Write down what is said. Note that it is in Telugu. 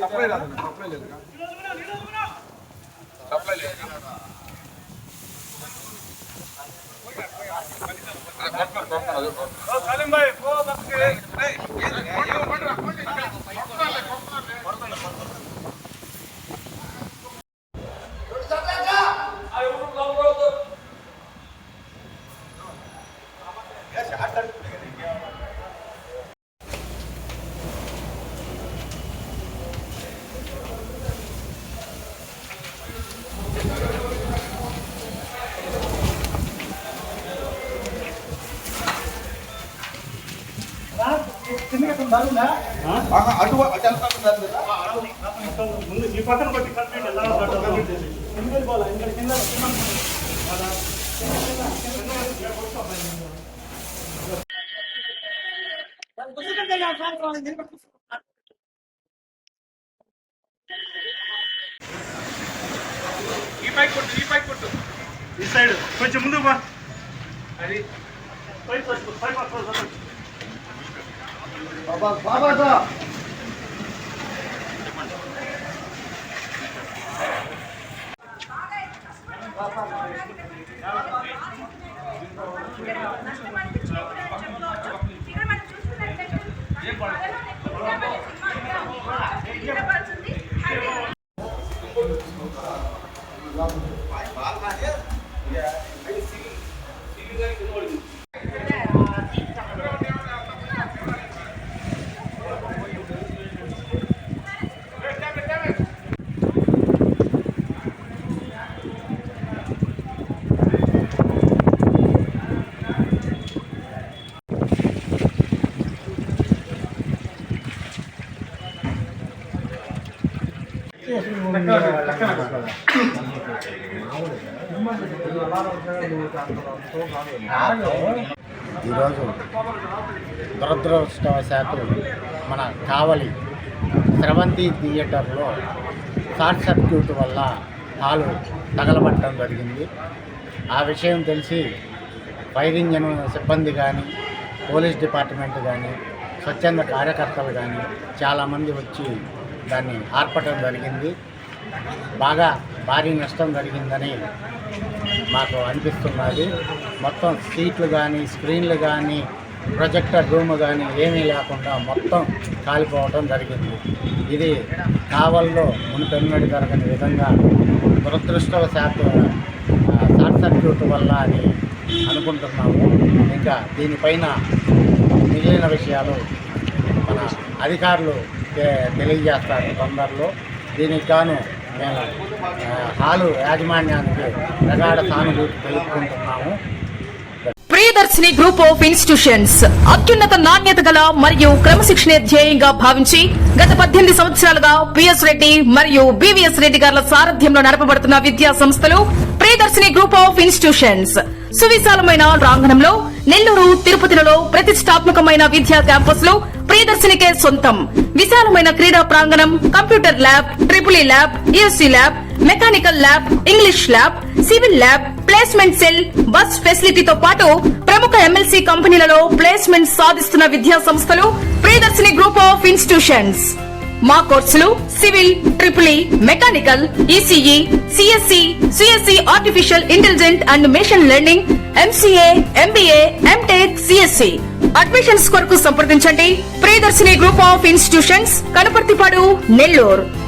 సప్లై రాదు సప్లై లేదు సప్లై లేదు అటు అటు ముందు ఈ పక్కన బట్టి కంప్లీట్ ఎలా కంప్లీట్ చేసి ఎందుకు కింద ఈ పైకి కొట్టు ఈ పైకి కొట్టు. ఈ సైడ్ కొంచెం ముందుకు బా అది పై పై పై పై ఈరోజు దురదృష్టవశాత్తు మన కావలి స్రవంతి థియేటర్లో షార్ట్ సర్క్యూట్ వల్ల హాలు తగలబట్టడం జరిగింది. ఆ విషయం తెలిసి ఫైర్ ఇంజన్ సిబ్బంది కానీ పోలీస్ డిపార్ట్మెంట్ కానీ స్వచ్ఛంద కార్యకర్తలు కానీ చాలామంది వచ్చి దాన్ని ఆర్పటం జరిగింది. బాగా భారీ నష్టం జరిగిందని మాకు అనిపిస్తున్నది. మొత్తం సీట్లు కానీ స్క్రీన్లు కానీ ప్రొజెక్టర్ రూమ్ కానీ ఏమీ లేకుండా మొత్తం కాలిపోవడం జరిగింది. ఇది కావల్లో మునిపెన్నడి జరగని విధంగా దురదృష్టవశాత్తు ఆ, షార్ట్ సర్క్యూట్ వల్ల అని అనుకుంటున్నాము. ఇంకా దీనిపైన మిగిలిన విషయాలు మన అధికారులు తెలియజేస్తారు తొందరలో. దీనికి గాను మేము హాలు యాజమాన్యానికి ప్రగాఢ సానుభూతి తెలుపుకుంటున్నాము. ప్రియదర్శిని గ్రూప్ ఆఫ్ ఇన్స్టిట్యూషన్స్ అత్యున్నత నాణ్యత గల మరియు క్రమశిక్షణ ధ్యేయంగా భావించి గత పద్దెనిమిది సంవత్సరాలుగా పిఎస్ రెడ్డి మరియు బివిఎస్ రెడ్డి గారుల సారథ్యంలో నడపబడుతున్న విద్యా సంస్థలు ప్రియదర్శిని గ్రూప్ ఆఫ్ ఇన్స్టిట్యూషన్స్. సువిశాలమైన ప్రాంగణంలో నెల్లూరు తిరుపతిలలో ప్రతిష్టాత్మకమైన విద్యా క్యాంపస్లు ప్రియదర్శినికే సొంతం. విశాలమైన క్రీడా ప్రాంగణం computer lab triple lab ESC lab mechanical lab English lab civil lab placement cell bus ఫెసిలిటీతో పాటు ప్రముఖ ఎమ్మెల్సీ కంపెనీలలో ప్లేస్మెంట్ సాధిస్తున్న విద్యా సంస్థలు ప్రియదర్శిని గ్రూప్ ఆఫ్ ఇన్స్టిట్యూషన్స్. మా కోర్సులు civil triple E mechanical ECE CSC CSC artificial intelligent and machine learning MCA MBA MTech CSC admissions కొరకు సంప్రదించండి. Priyadarshini group of institutions Kanuparthipadu Nellore